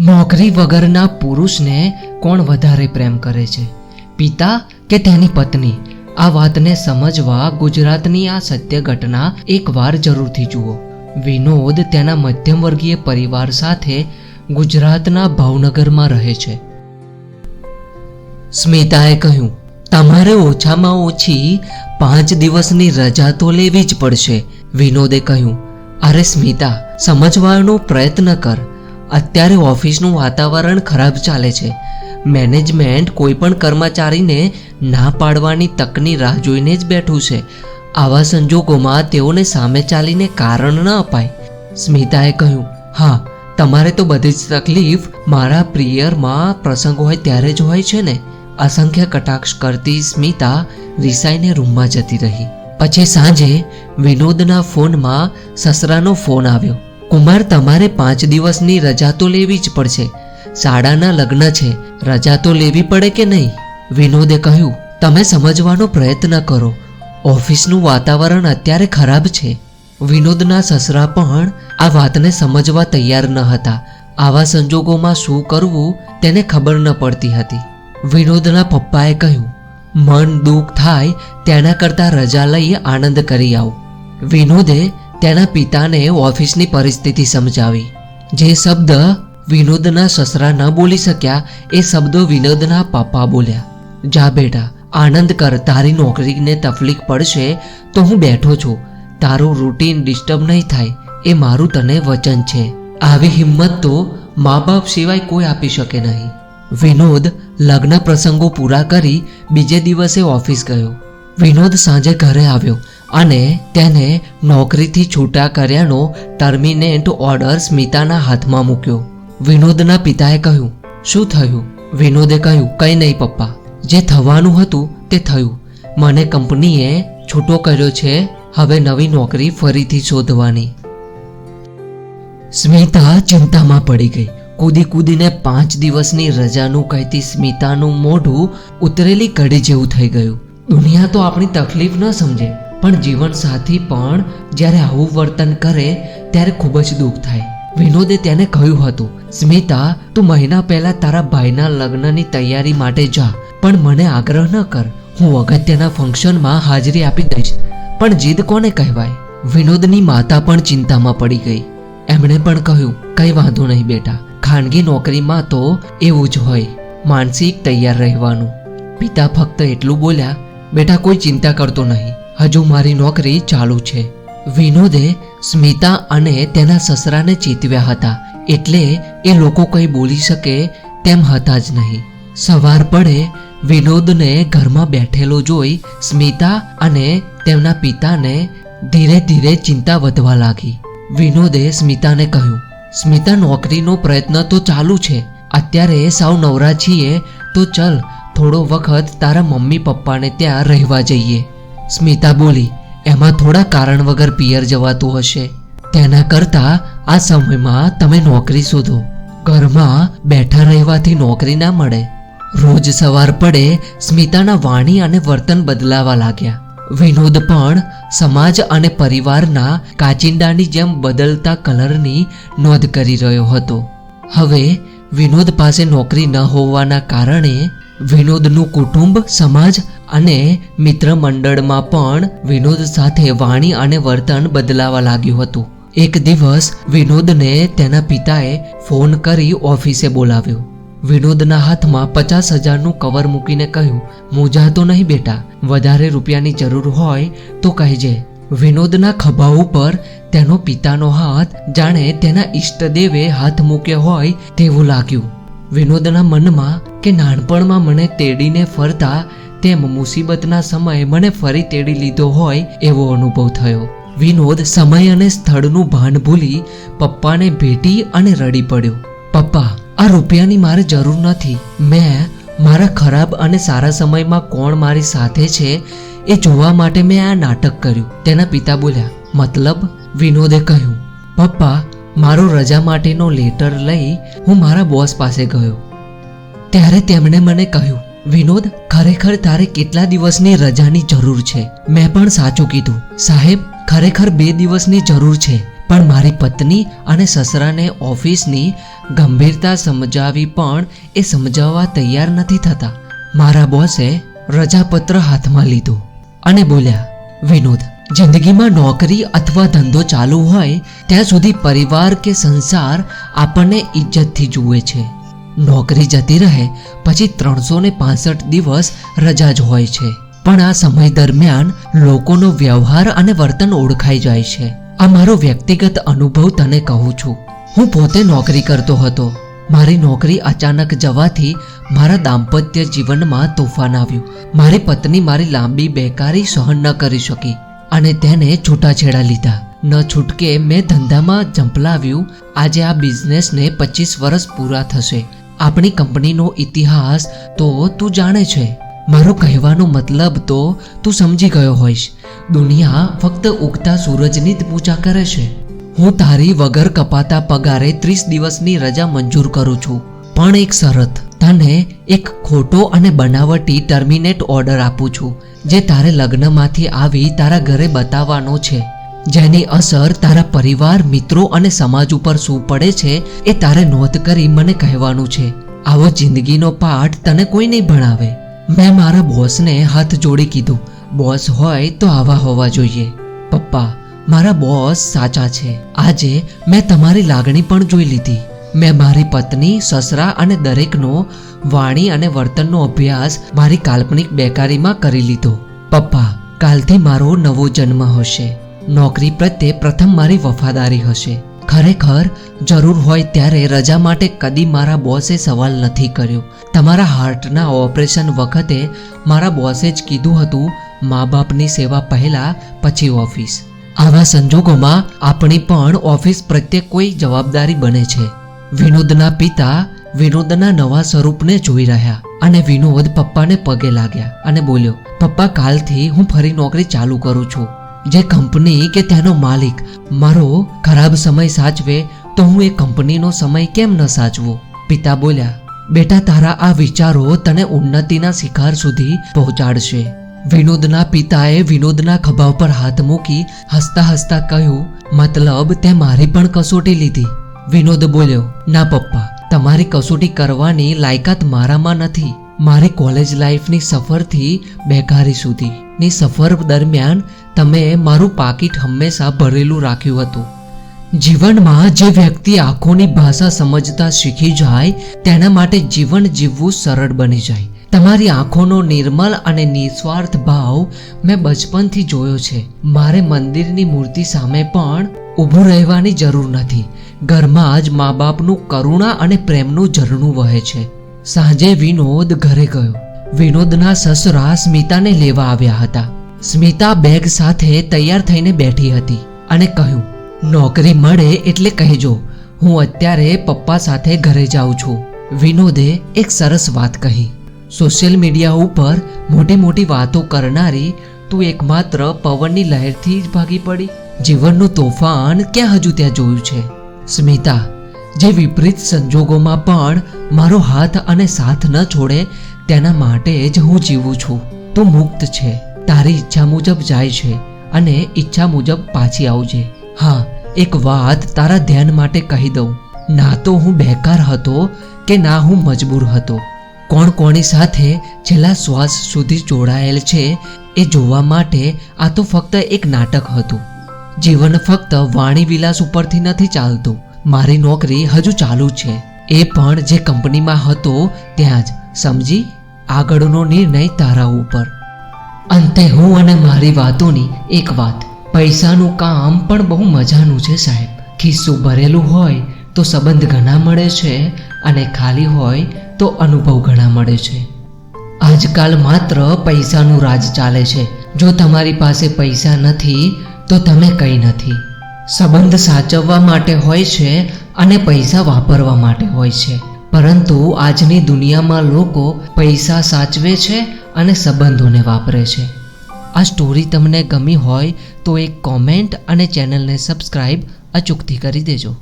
નોકરી વગરના પુરુષને કોણ વધારે પ્રેમ કરે છે? પિતા કે તેની પત્ની? આ વાતને સમજવા ગુજરાતની આ સત્ય ઘટના એકવાર જરૂરથી જુઓ. વિનોદ તેના મધ્યમવર્ગીય પરિવાર સાથે ગુજરાતના ભાવનગરમાં રહે છે. સ્મિતાએ કહ્યું, તમારે ઓછામાં ઓછી પાંચ દિવસની રજા તો લેવી જ પડશે. વિનોદે કહ્યું, અરે સ્મિતા, સમજવાનો પ્રયત્ન કર. અત્યારે ઓફિસનું વાતાવરણ ખરાબ ચાલે છે. મેનેજમેન્ટ કોઈ પણ કર્મચારીને ના પાડવાની તકની રાહ જોઈને જ બેઠું છે. આવા સંજોગોમાં તેઓને સામે ચાલીને કારણ ન અપાય. સ્મિતાએ કહ્યું, હા, તમારે તો બધી જ તકલીફ મારા પ્રિયરમાં પ્રસંગ હોય ત્યારે જ હોય છે ને. અસંખ્ય કટાક્ષ કરતી સ્મિતા રિસાઈને રૂમમાં જતી રહી. પછી સાંજે વિનોદના ફોનમાં સસરાનો ફોન આવ્યો. કુમાર તમારે પાંચ દિવસની રજા તો લેવી જ પડશે. શાળાના લગ્ન છે, રજા તો લેવી પડે કે નહીં? વિનોદે કહ્યું, તમે સમજવાનો પ્રયત્ન કરો. ઓફિસનું વાતાવરણ અત્યારે ખરાબ છે. વિનોદના સસરા પણ આ વાતને સમજવા તૈયાર ન હતા. આવા સંજોગોમાં શું કરવું તેને ખબર ન પડતી હતી. વિનોદના પપ્પાએ કહ્યું, મન દુઃખ થાય, તેના કરતાં રજા લઈ આનંદ કરી આવો. વિનોદે તેના પિતાને ઓફિસની પરિસ્થિતિ સમજાવી. જે શબ્દ વિનોદના સસરા ન બોલી શક્યા, એ શબ્દો વિનોદના પપ્પા બોલ્યા. જા બેટા, આનંદ કર, તારી નોકરીને તકલીફ પડશે તો હું બેઠો છું. તારું રૂટીન ડિસ્ટર્બ નહીં થાય, એ મારું તને વચન છે. આવી હિંમત તો મા બાપ સિવાય કોઈ આપી શકે નહીં. વિનોદ લગ્ન પ્રસંગો પૂરા કરી બીજે દિવસે ઓફિસ ગયો. વિનોદ સાંજે ઘરે આવ્યો. અને તેને નોકરીથી છૂટા કર્યાનો ટર્મિનેન્ટ ઓર્ડર સ્મિતાના હાથમાં મૂક્યો. વિનોદના પિતાએ કહ્યું, શું થયું? વિનોદે કહ્યું, કંઈ નહીં પપ્પા. જે થવાનું હતું તે થયું. મને કંપનીએ છૂટો કર્યો છે, હવે નવી નોકરી ફરીથી શોધવાની. સ્મિતા ચિંતામાં પડી ગઈ. કૂદી કૂદીને પાંચ દિવસની રજાનું કહેતી સ્મિતાનું મોઢું ઉતરેલી કડી જેવું થઈ ગયું. દુનિયા તો આપણી તકલીફ ન સમજે. પણ જીવન સાથી પણ જ્યારે આવું વર્તન કરે, ત્યારે ખૂબ જ દુઃખ થાય. વિનોદે તેને કહ્યું હતું, સ્મિતા, તું મહિના પહેલા તારા ભાઈના લગ્નની તૈયારી માટે જા, પણ મને આગ્રહ ન કર. હું અગત્યના ફંક્શનમાં હાજરી આપી દઈશ. પણ જીદ કોને કહેવાય? વિનોદની માતા પણ ચિંતામાં પડી ગઈ. એમણે પણ કહ્યું, કંઈ વાંધો નહીં બેટા, ખાનગી નોકરીમાં તો એવું જ હોય, માનસિક તૈયાર રહેવાનું. પિતા ફક્ત એટલું બોલ્યા, બેટા, કોઈ ચિંતા કરતો નહીં. હજુ મારી નોકરી ચાલુ છે. વિનોદે સ્મિતા અને તેના સસરાને ચેતવ્યા હતા. એટલે એ લોકો કંઈ બોલી શકે તેમ હતા જ નહીં. સવાર પડે વિનોદને ઘરમાં બેઠેલો જોઈ સ્મિતા અને તેમના પિતાને ધીરે ધીરે ચિંતા વધવા લાગી. વિનોદે સ્મિતાને કહ્યું, સ્મિતા, નોકરીનો પ્રયત્ન તો ચાલુ છે. અત્યારે સાવ નવરા છીએ, તો ચલ થોડો વખત તારા મમ્મી પપ્પાને ત્યાં રહેવા જઈએ. સ્મિતા બોલી, એમાં થોડા કારણ વગર પિયર જવાતું હશે. તેના કરતાં આ સમયમાં તમે નોકરી શોધો. ઘરમાં બેઠા રહેવાથી નોકરી ના મળે. રોજ સવાર પડે સ્મિતાના વાણી અને વર્તન બદલાવા લાગ્યા. વિનોદ પણ સમાજ અને પરિવારના કાચિંડાની જેમ બદલતા કલરની નોંધ કરી રહ્યો હતો. હવે વિનોદ પાસે નોકરી ન હોવાના કારણે વિનોદનું કુટુંબ, સમાજ અને મિત્ર મંડળમાં પણ વિનોદ સાથે વાણી અને વર્તન બદલાવા લાગ્યું હતું. એક દિવસ વિનોદને તેના પિતાએ ફોન કરી ઓફિસે બોલાવ્યો. વિનોદના હાથમાં પચાસ હજારનું કવર મૂકીને કહ્યું મૂંઝાતો નહીં બેટા, વધારે રૂપિયાની જરૂર હોય તો કહેજે. વિનોદના ખભા ઉપર તેનો પિતાનો હાથ જાણે તેના ઈષ્ટદેવે હાથ મૂક્યો હોય તેવું લાગ્યું. વિનોદના મનમાં કે નાનપણમાં મને તેડીને ફરતા તેમ મુસીબતના સમયે મને ફરી તેડી લીધો હોય એવો અનુભવ થયો. વિનોદ સમય અને સ્થળનું ભાન ભૂલી પપ્પાને ભેટી અને રડી પડ્યો. પપ્પા, આ રૂપિયાની મારે જરૂર નથી. મેં મારા ખરાબ અને સારા સમયમાં કોણ મારી સાથે છે એ જોવા માટે મેં આ નાટક કર્યું. તેના પિતા બોલ્યા, મતલબ? વિનોદે કહ્યું, પપ્પા મારો રજા માટેનો લેટર લઈ હું મારા બોસ પાસે ગયો. ત્યારે તેમણે મને કહ્યું, વિનોદ, ખરેખર તારે કેટલા દિવસની રજાની જરૂર છે? મેં પણ સાચું કીધું, સાહેબ, ખરેખર બે દિવસની જરૂર છે, પણ મારી પત્ની અને સસરાને ઓફિસની ગંભીરતા સમજાવી પણ એ સમજાવવા તૈયાર નથી થતા. મારા બોસે રજાપત્ર હાથમાં લીધું અને બોલ્યા, વિનોદ જિંદગીમાં નોકરી અથવા ધંધો ચાલુ હોય, ત્યાં સુધી પરિવાર કે સંસાર આપણને ઇજ્જતથી જુએ છે. નોકરી જતી રહે, પછી ત્રણસો ને પાંસઠ દિવસ રજા જ હોય છે. પણ આ સમય દરમિયાન લોકોનો વ્યવહાર અને વર્તન ઓળખાઈ જાય છે. આ મારો વ્યક્તિગત અનુભવ તને કહું છું. હું પોતે નોકરી કરતો હતો. મારી નોકરી અચાનક જવાથી મારા દાંપત્ય જીવનમાં તોફાન આવ્યું. મારી પત્ની મારી લાંબી બેકારી સહન ન કરી શકી. અને તેને છૂટાછેડા લીધા. ન છૂટકે મેં ધંધામાં ઝંપલાવ્યું આજે આ બિઝનેસને પચીસ વર્ષ પૂરા થશે. આપણી કંપનીનો ઇતિહાસ તો તું જાણે છે. મારો કહેવાનો મતલબ તો તું સમજી ગયો હોઈશ. દુનિયા ફક્ત ઉગતા સૂરજની જ પૂજા કરે છે. હું તારી વગર કપાતા પગારે ત્રીસ દિવસની રજા મંજૂર કરું છું. પણ એક શરત. તને એક ખોટો અને બનાવટી ટર્મિનેટ ઓર્ડર આપું છું, જે તારે લગ્નમાંથી આવી તારા ઘરે બતાવવાનો છે. જેની અસર તારા પરિવાર, મિત્રો અને સમાજ ઉપર શું પડે છે એ તારે નોંધ કરી મને કહેવાનું છે. આવો જિંદગીનો પાઠ તને કોઈ નહીં ભણાવે. મેં મારા બોસને હાથ જોડી કીધું, બોસ હોય તો આવા હોવા જોઈએ. પપ્પા, મારા બોસ સાચા છે. આજે મેં તમારી લાગણી પણ જોઈ લીધી. મેં મારી પત્ની, સસરા અને દરેકનો વાણી અને વર્તનનો અભ્યાસ મારી કાલ્પનિક બેકારીમાં કરી લીધો. પપ્પા, કાલથી મારો નવો જન્મ હશે. નોકરી પ્રત્યે પ્રથમ મારી વફાદારી હશે. ખરેખર જરૂર હોય ત્યારે રજા માટે કદી મારા બોસે સવાલ નથી કર્યો. તમારા હાર્ટના ઓપરેશન વખતે મારા બોસે જ કીધું હતું મા બાપની સેવા પહેલા, પછી ઓફિસ. આવા સંજોગોમાં આપણી પણ ઓફિસ પ્રત્યે કોઈ જવાબદારી બને છે. વિનોદના પિતા વિનોદના નવા સ્વરૂપને જોઈ રહ્યા અને વિનોદ પપ્પાને પગે લાગ્યા અને બોલ્યો, પપ્પા, કાલથી હું ફરી નોકરી ચાલુ કરું છું. જે કંપની કે તેનો માલિક, મારો ખરાબ સમય સાચવે તો હું એ કંપનીનો સમય કેમ ન સાચવું? પિતા બોલ્યા, બેટા, તારા આ વિચારો તને ઉન્નતિના શિખર સુધી પહોંચાડશે. વિનોદના પિતાએ વિનોદના ખભા પર હાથ મૂકી હસતા હસતા કહ્યું, મતલબ તે મારી પણ કસોટી લીધી. વિનોદ બોલ્યો, ના પપ્પા, તમારી કસોટી કરવાની લાયકાત મારામાં નથી. મારી કોલેજ લાઈફની સફરથી બેકારી સુધીની સફર દરમિયાન તમે મારું પાકીટ હંમેશા ભરેલું રાખ્યું હતું. જીવનમાં જે વ્યક્તિ આંખોની ભાષા સમજતા શીખી જાય, તેના માટે જીવન જીવવું સરળ બની જાય. તમારી આંખોનો નિર્મલ અને નિસ્વાર્થ ભાવ મેં બચપનથી જોયો છે. મારે મંદિરની મૂર્તિ સામે પણ ઊભું રહેવાની જરૂર નથી. ઘરમાં જ મા બાપનું કરુણા અને પ્રેમનું ઝરણું વહે છે. સાંજે વિનોદ ઘરે ગયો. વિનોદના સસરા સ્મિતાને લેવા આવ્યા હતા. સ્મિતા બેગ સાથે તૈયાર થઈને બેઠી હતી અને કહ્યું, નોકરી મળે એટલે કહેજો. હું અત્યારે પપ્પા સાથે ઘરે જાઉં છું. વિનોદે એક સરસ વાત કહી. સોશિયલ મીડિયા ઉપર મોટી મોટી વાતો કરનારી તું એકમાત્ર પવનની લહેરથી જ ભાગી પડી. જીવનનું તોફાન ક્યાં હજુ ત્યાં જોયું છે? સ્મિતા, જે વિપરીત સંજોગોમાં પણ મારો હાથ અને સાથ ન છોડે, તેના માટે જ હું જીવું છું. તું મુક્ત છે. તારી ઈચ્છા મુજબ જાય છે અને ઈચ્છા મુજબ પાછી આવજે. હા, એક વાત તારા ધ્યાન માટે કહી દઉં. ના તો હું બેકાર હતો કે ના હું મજબૂર હતો. કોણ કોની સાથે છેલ્લા શ્વાસ સુધી જોડાયેલ છે એ જોવા માટે આ તો ફક્ત એક નાટક હતું. જીવન ફક્ત વાણી વિલાસ ઉપરથી નથી ચાલતું. મારી નોકરી હજુ ચાલુ છે. એ પણ જે કંપનીમાં હતો ત્યાં જ. સમજી? આગળનો નિર્ણય તારા ઉપર. અંતે હું અને મારી વાતોની એક વાત. પૈસાનું કામ પણ બહુ મજાનું છે સાહેબ. ખિસ્સું ભરેલું હોય તો સંબંધ ઘણા મળે છે અને ખાલી હોય તો અનુભવ ઘણા મળે છે. આજકાલ માત્ર પૈસાનું રાજ ચાલે છે. જો તમારી પાસે પૈસા નથી, તો તમે કંઈ નથી. સંબંધ સાચવવા માટે હોય છે અને પૈસા વાપરવા માટે હોય છે. પરંતુ આજની દુનિયામાં લોકો પૈસા સાચવે છે અને સંબંધોને વાપરે છે. આ સ્ટોરી તમને ગમી હોય તો એક કોમેન્ટ અને ચેનલને સબસ્ક્રાઈબ અચૂકથી કરી દેજો.